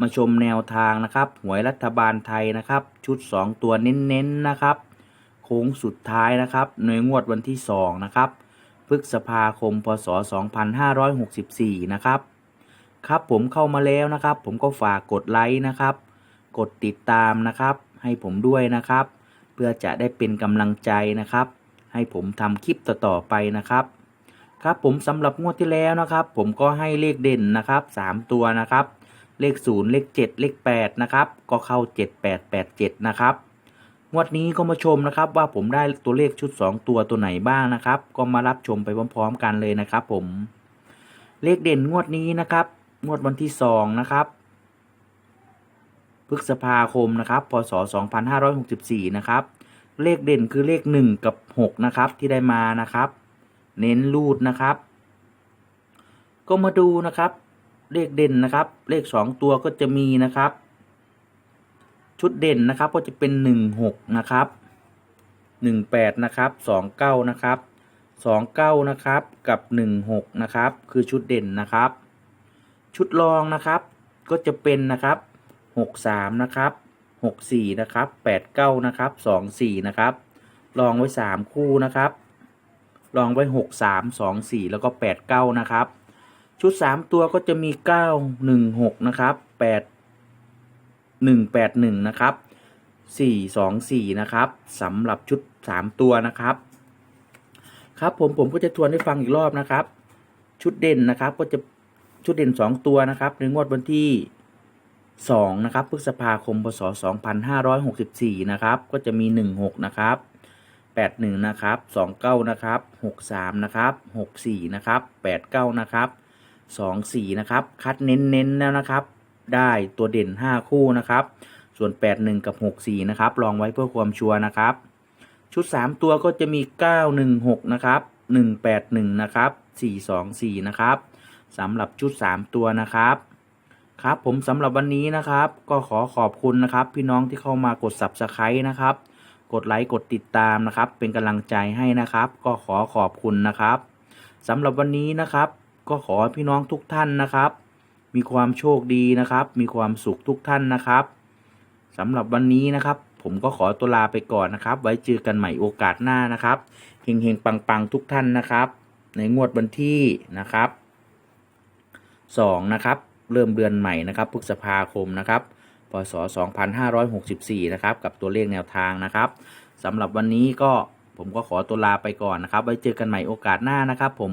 มาชมแนวทางนะครับหวยรัฐบาลไทยนะครับ ชุด 2 ตัวเน้นๆนะครับ โค้งสุดท้ายนะครับในงวดวันที่ 2 นะครับพฤษภาคม พศ 2564 นะครับ ครับผมเข้ามาแล้วนะครับ ผมก็ฝากกดไลค์นะครับ กดติดตามนะครับ ให้ผมด้วยนะครับ เพื่อจะได้เป็นกำลังใจนะครับ ให้ผมทำคลิปต่อๆไปนะครับ ครับผมสำหรับงวดที่แล้วนะครับ ผมก็ให้เลขเด่นนะครับ 3 ตัวนะครับ เลข 0 เลข 7 เลข 8 นะครับ ก็เข้า 7887 นะครับ งวดนี้ก็มาชมนะครับว่าผมได้ตัวเลขชุด 2 ตัวตัวไหนบ้างนะครับ ก็มารับชมไปพร้อมๆกันเลยนะครับ ผม เลขเด่นงวดนี้นะครับ งวดวันที่ 2 นะครับพฤษภาคมนะครับ พศ 2564 นะครับ เลขเด่นคือเลข 1 กับ 6 นะครับ ที่ได้มานะครับ เน้นรูดนะครับ ก็มาดูนะครับ เลขเด่นนะครับ เลข2ตัวก็จะมีนะครับ ชุดเด่นนะครับก็จะเป็น16นะครับ18นะครับ29นะครับ29นะครับกับ16นะครับคือชุดเด่นนะครับ ชุดรองนะครับก็จะเป็นนะครับ63นะครับ64นะครับ89นะครับ24นะครับรองไว้3คู่นะครับรองไว้63 24แล้วก็89นะครับ ชุด3ตัวก็จะมี9 1 6นะครับ8 1 8 1นะครับ4 2 4นะครับสำหรับชุด3ตัวนะครับ ครับผมผมก็จะทวนให้ฟังอีกรอบนะครับ ชุดเด่นนะครับก็จะชุดเด่น2ตัวนะครับ ในงวดวันที่2นะครับพฤษภาคมพศ2564นะครับก็จะมี16นะครับ81นะครับ29นะครับ63นะครับ64นะครับ89นะครับ 24นะครับ คัดเน้นๆแล้วนะครับ ได้ตัวเด่น5คู่นะครับ ส่วน81กับ64นะครับ ลองไว้เพื่อความชัวร์นะครับ ชุด3ตัวก็จะมี916นะครับ181นะครับ424นะครับสำหรับชุด3ตัวนะครับครับผมสำหรับวันนี้นะครับ ก็ขอขอบคุณนะครับ พี่น้องที่เข้ามากด Subscribe นะครับ กดไลค์กดติดตามนะครับ เป็นกำลังใจให้นะครับ ก็ขอขอบคุณนะครับสำหรับวันนี้นะครับ ก็ขอให้พี่น้องทุกท่านนะครับ มีความโชคดีนะครับ มีความสุขทุกท่านนะครับสำหรับวันนี้นะครับ ผมก็ขอตัวลาไปก่อนนะครับ ไว้เจอกันใหม่โอกาสหน้านะครับเฮงๆปังๆทุกท่านนะครับ ในงวดวันที่นะครับสองนะครับเริ่มเดือนใหม่นะครับพฤษภาคมนะครับพศ 2564 นะครับ กับตัวเลขแนวทางนะครับสำหรับวันนี้ก็ผมก็ขอตัวลาไปก่อนนะครับ ไว้เจอกันใหม่โอกาสหน้านะครับ ผม